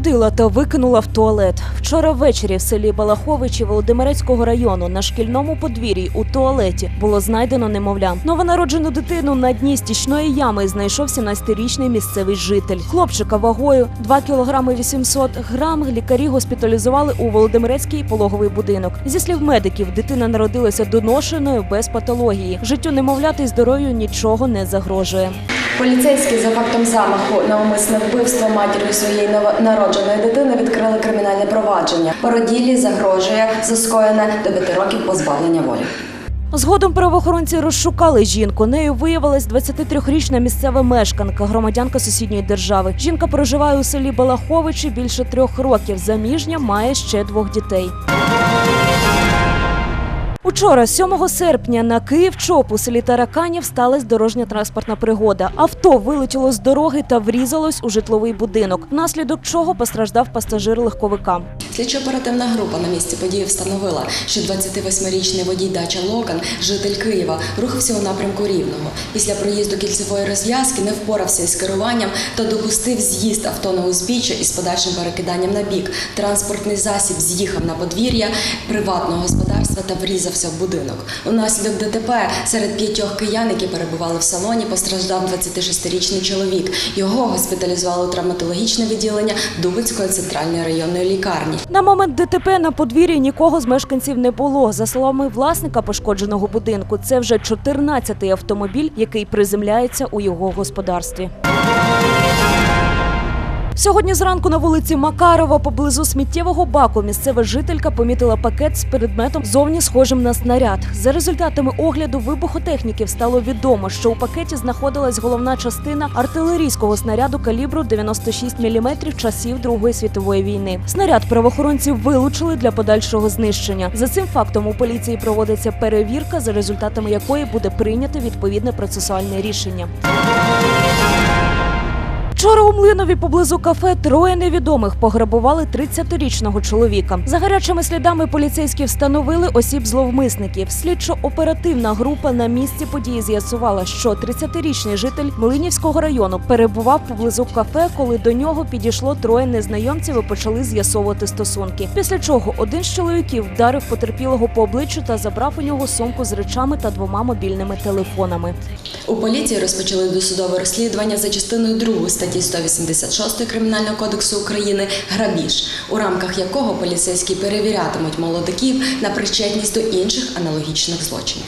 Народила та викинула в туалет. Вчора ввечері в селі Балаховичі Володимирецького району на шкільному подвір'ї у туалеті було знайдено немовля. Новонароджену дитину на дні стічної ями знайшов 17-річний місцевий житель. Хлопчика вагою 2 кг 800 грам лікарі госпіталізували у Володимирецький пологовий будинок. Зі слів медиків, дитина народилася доношеною без патології. Життю немовляти здоров'ю нічого не загрожує. Поліцейські за фактом замаху на умисне вбивство матір'ю своєї новонародженої дитини відкрили кримінальне провадження. Породілі загрожує за скоєне до п'яти років позбавлення волі. Згодом правоохоронці розшукали жінку. Нею виявилась 23-річна місцева мешканка, громадянка сусідньої держави. Жінка проживає у селі Балаховичі більше трьох років. Заміжня має ще двох дітей. Учора, 7 серпня, на Київ-Чоп у селі Тараканів сталася дорожня транспортна пригода. Авто вилетіло з дороги та врізалось у житловий будинок, внаслідок чого постраждав пасажир легковика. Слідчо-оперативна група на місці події встановила, що 28-річний водій дача Логан, житель Києва, рухався у напрямку Рівного. Після проїзду кільцевої розв'язки не впорався із керуванням та допустив з'їзд авто на узбіччя із подальшим перекиданням на бік. Транспортний засіб з'їхав на подвір'я приватного господарства та врізався в будинок. Унаслідок ДТП серед п'ятьох киян, які перебували в салоні, постраждав 26-річний чоловік. Його госпіталізували у травматологічне відділення Дубинської центральної районної лікарні. На момент ДТП на подвір'ї нікого з мешканців не було. За словами власника пошкодженого будинку, це вже 14-й автомобіль, який приземляється у його господарстві. Сьогодні зранку на вулиці Макарова поблизу сміттєвого баку місцева жителька помітила пакет з предметом зовні схожим на снаряд. За результатами огляду вибухотехніків стало відомо, що у пакеті знаходилась головна частина артилерійського снаряду калібру 96 мм часів Другої світової війни. Снаряд правоохоронців вилучили для подальшого знищення. За цим фактом у поліції проводиться перевірка, за результатами якої буде прийнято відповідне процесуальне рішення. У Млинові поблизу кафе троє невідомих пограбували 30-річного чоловіка. За гарячими слідами поліцейські встановили осіб зловмисників. Слідчо-оперативна група на місці події з'ясувала, що 30-річний житель Млинівського району перебував поблизу кафе, коли до нього підійшло троє незнайомців і почали з'ясовувати стосунки. Після чого один з чоловіків вдарив потерпілого по обличчю та забрав у нього сумку з речами та двома мобільними телефонами. У поліції розпочали досудове розслідування за частиною 2 статті 186 Кримінального кодексу України грабіж, у рамках якого поліцейські перевірятимуть молодиків на причетність до інших аналогічних злочинів.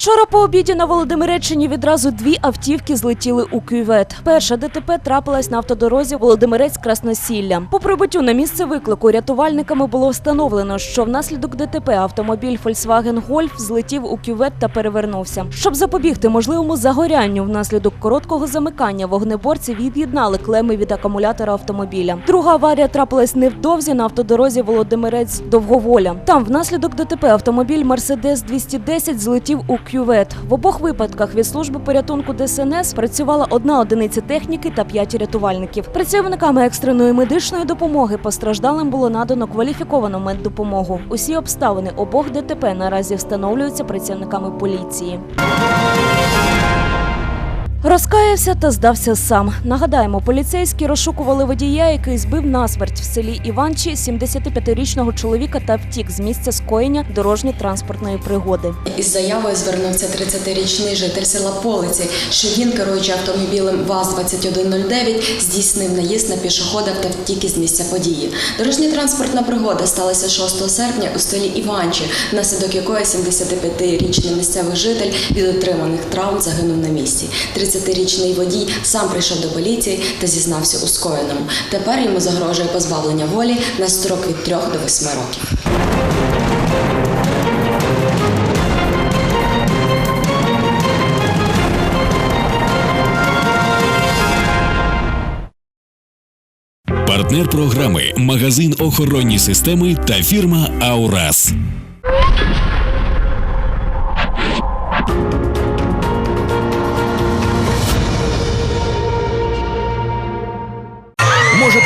Вчора по обіді на Володимиреччині відразу дві автівки злетіли у кювет. Перша ДТП трапилась на автодорозі Володимирець Красносілля. По прибуттю на місце виклику рятувальниками було встановлено, що внаслідок ДТП автомобіль Volkswagen Golf злетів у кювет та перевернувся. Щоб запобігти можливому загорянню внаслідок короткого замикання, вогнеборці від'єднали клеми від акумулятора автомобіля. Друга аварія трапилась невдовзі на автодорозі Володимирець Довговоля. Там внаслідок ДТП автомобіль Мерседес 210 злетів у кювет. В обох випадках від служби порятунку ДСНС працювала одна одиниця техніки та п'ять рятувальників. Працівниками екстреної медичної допомоги постраждалим було надано кваліфіковану меддопомогу. Усі обставини обох ДТП наразі встановлюються працівниками поліції. Розкаявся та здався сам. Нагадаємо, поліцейські розшукували водія, який збив насмерть в селі Іванчі 75-річного чоловіка та втік з місця скоєння дорожньо-транспортної пригоди. Із заявою звернувся 30-річний житель села Полиці, що він, керуючи автомобілем ВАЗ-2109, здійснив наїзд на пішохода та втік із місця події. Дорожня транспортна пригода сталася 6 серпня у селі Іванчі, внаслідок якої 75-річний місцевий житель від отриманих травм загинув на місці. 30-річний водій сам прийшов до поліції та зізнався у скоєному. Тепер йому загрожує позбавлення волі на строк від 3 до 8 років. Партнер програми магазин охоронні системи та фірма Аурас.